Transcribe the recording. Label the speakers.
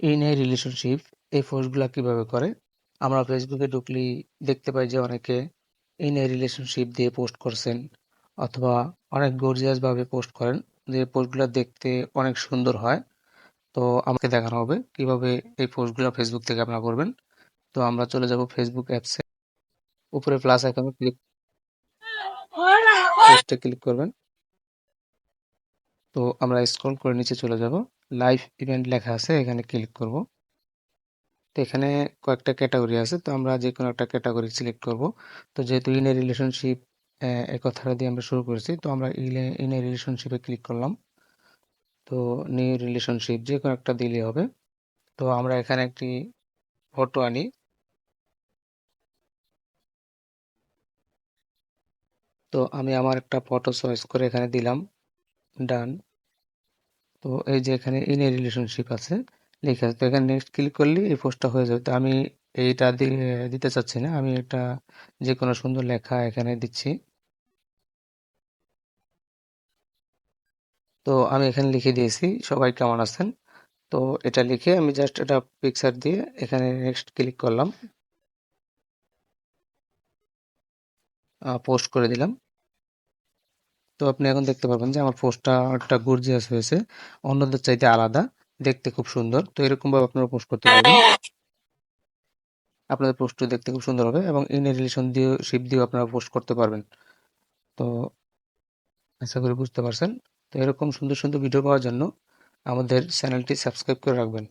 Speaker 1: In a relationship এই পোস্টগুলা কীভাবে করে? আমরা ফেসবুকে ঢুকলেই দেখতে পাই যে অনেকে ইন এ রিলেশনশিপ দিয়ে পোস্ট করছেন অথবা অনেক গর্জিয়াস ভাবে পোস্ট করেন যে পোস্টগুলা দেখতে অনেক সুন্দর হয়। তো আমাকে দেখানো হবে কীভাবে এই পোস্টগুলা ফেসবুক থেকে আপনারা করবেন। তো আমরা চলে যাব ফেসবুক অ্যাপসে। উপরে প্লাস আইকনে ক্লিক পোস্টে ক্লিক করবেন। তো আমরা স্ক্রল করে নিচে চলে যাব। লাইভ ইভেন্ট লেখা আছে, এখানে ক্লিক করব। তো এখানে কয়েকটা ক্যাটাগরি আছে, তো আমরা যে কোনো একটা ক্যাটাগরি সিলেক্ট করব। তো যেহেতু ইন এ রিলেশনশিপ এই কথাটা দিয়ে আমরা শুরু করেছি, তো আমরা ইন এ রিলেশনশিপে ক্লিক করলাম। তো নিউ রিলেশনশিপ যে কোনো একটা দিলেই হবে। তো আমরা এখানে একটি ফটো আনি। তো আমি আমার একটা ফটো চয়েস করে এখানে দিলাম। ডান। তো এই যে এখানে ইন এ রিলেশনশিপ আছে, লেখা আছে। তো এখানে নেক্সট ক্লিক করলে এই পোস্টটা হয়ে যাবে। তো আমি এইটা দিতে চাচ্ছি না। আমি একটা যেকোনো সুন্দর লেখা এখানে দিচ্ছি। তো আমি এখানে লিখে দিয়েছি, সবাই কেমন আছেন? তো এটা লিখে আমি জাস্ট এটা পিকচার দিয়ে এখানে নেক্সট ক্লিক করলাম। পোস্ট করে দিলাম। তো আপনি এখন দেখতে পারবেন যে আমার পোস্টটা একটা গর্জিয়াস হয়েছে। অন্যদের চাইতে আলাদা। দেখতে খুব সুন্দর। তো এরকমভাবে আপনারা পোস্ট করতে পারবেন। আপনাদের পোস্ট দেখতে খুব সুন্দর হবে এবং ইন রিলেশন দিয়ে শিপ দিয়েও আপনারা পোস্ট করতে পারবেন। তো আশা করি বুঝতে পারছেন। তো এরকম সুন্দর, সুন্দর ভিডিও পাওয়ার জন্য আমাদের চ্যানেলটি সাবস্ক্রাইব করে রাখবেন।